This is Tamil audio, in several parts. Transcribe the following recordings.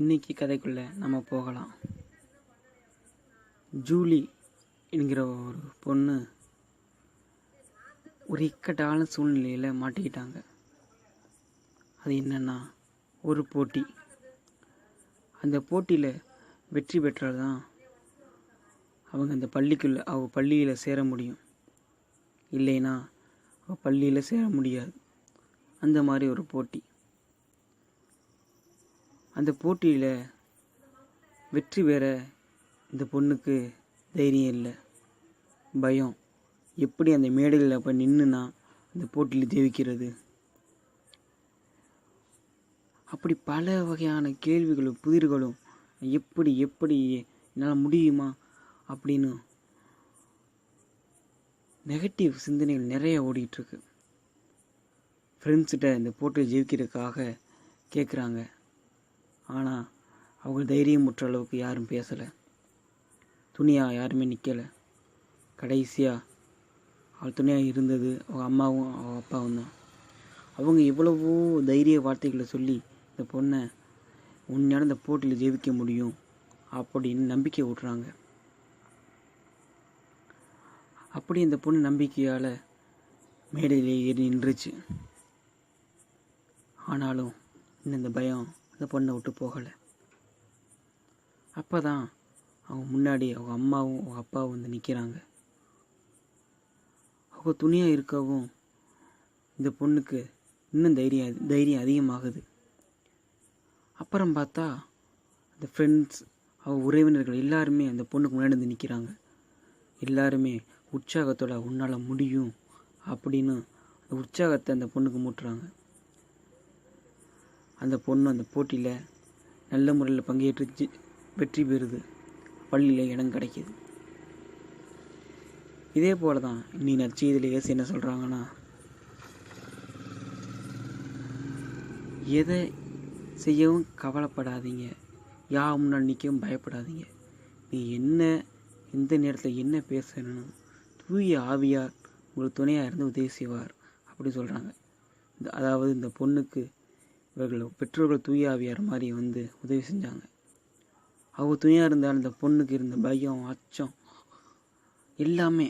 இன்னைக்கு கதைக்குள்ள நம்ம போகலாம். ஜூலி என்கிற ஒரு பொண்ணு ஒரு இக்கட்டான சூழ்நிலையில் மாட்டிக்கிட்டாங்க. அது என்னென்னா ஒரு போட்டி. அந்த போட்டியில் வெற்றி பெற்றால் தான் அவங்க அந்த பள்ளிக்குள்ள அவ பள்ளியில் சேர முடியும். இல்லைன்னா அவள் பள்ளியில் சேர முடியாது. அந்த மாதிரி ஒரு போட்டி. அந்த போட்டியில் வெற்றி பெற இந்த பொண்ணுக்கு தைரியம் இல்லை. பயம். எப்படி அந்த மேடையில் போய் நின்றுனா அந்த போட்டியில் ஜெயிக்கிறது? அப்படி பல வகையான கேள்விகளும் புதிர்களும் எப்படி எப்படி என்னால் முடியுமா அப்படின்னு நெகட்டிவ் சிந்தனைகள் நிறைய ஓடிட்டுருக்கு ஃப்ரெண்ட்ஸ்கிட்ட இந்த போட்டியில் ஜெயிக்கிறதுக்காக கேட்குறாங்க ஆனால் அவங்க தைரியம் முற்ற அளவுக்கு யாரும் பேசலை. துணியாக யாருமே நிற்கலை கடைசியாக அவள் துணையாக இருந்தது அவங்க அம்மாவும் அவங்க அப்பாவும் தான். அவங்க எவ்வளவோ தைரிய வார்த்தைகளை சொல்லி இந்த பொண்ணை உன்னையால் இந்த போட்டியில் ஜெயிக்க முடியும் அப்படின்னு நம்பிக்கை விட்றாங்க அப்படி இந்த பொண்ணு நம்பிக்கையால் மேடையிலே ஏறி நின்றுச்சு. ஆனாலும் இன்னும் இந்த பயம் அந்த பொண்ணை விட்டு போகலை. அப்போ தான் அவங்க முன்னாடி அவங்க அம்மாவும் அவங்க அப்பாவும் வந்து நிற்கிறாங்க அவங்க துணியாக இருக்கவும் இந்த பொண்ணுக்கு இன்னும் தைரியம் தைரியம் அதிகமாகுது. அப்புறம் பார்த்தா அந்த ஃப்ரெண்ட்ஸ் அவங்க உறவினர்கள் எல்லாருமே அந்த பொண்ணுக்கு முன்னாடி வந்து நிற்கிறாங்க எல்லாருமே உற்சாகத்தோட உன்னால் முடியும் அப்படின்னு அந்த உற்சாகத்தை அந்த பொண்ணுக்கு மூட்டுறாங்க. அந்த பொண்ணு அந்த போட்டியில் நல்ல முறையில் பங்கேற்று வெற்றி பெறுது. பள்ளியில் இடம் கிடைக்கிது. இதே போல தான் இன்னி நற்செய்தியில் இயேசு என்ன சொல்கிறாங்கன்னா எதை செய்யவும் கவலைப்படாதீங்க. யா முன்னால் நிற்கவும் பயப்படாதீங்க. நீ என்ன எந்த நேரத்தில் என்ன பேசணும் தூய ஆவியார் உங்களுக்கு துணையாக இருந்து உதவி செய்வார். அப்படின்னு சொல்கிறாங்க இந்த அதாவது இந்த பொண்ணுக்கு இவர்கள் பெற்றோர்கள் தூயாவியார் மாதிரி வந்து உதவி செஞ்சாங்க. அவங்க துணையாக இருந்தால் இந்த பொண்ணுக்கு இருந்த பயம் அச்சம் எல்லாமே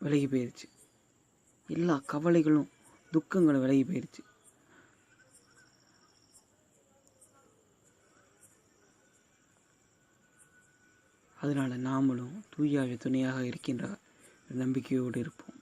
விலகி போயிடுச்சு எல்லா கவலைகளும் துக்கங்களும் விலகி போயிடுச்சு அதனால் நாமளும் தூயாவிய துணையாக இருக்கின்ற நம்பிக்கையோடு இருப்போம்.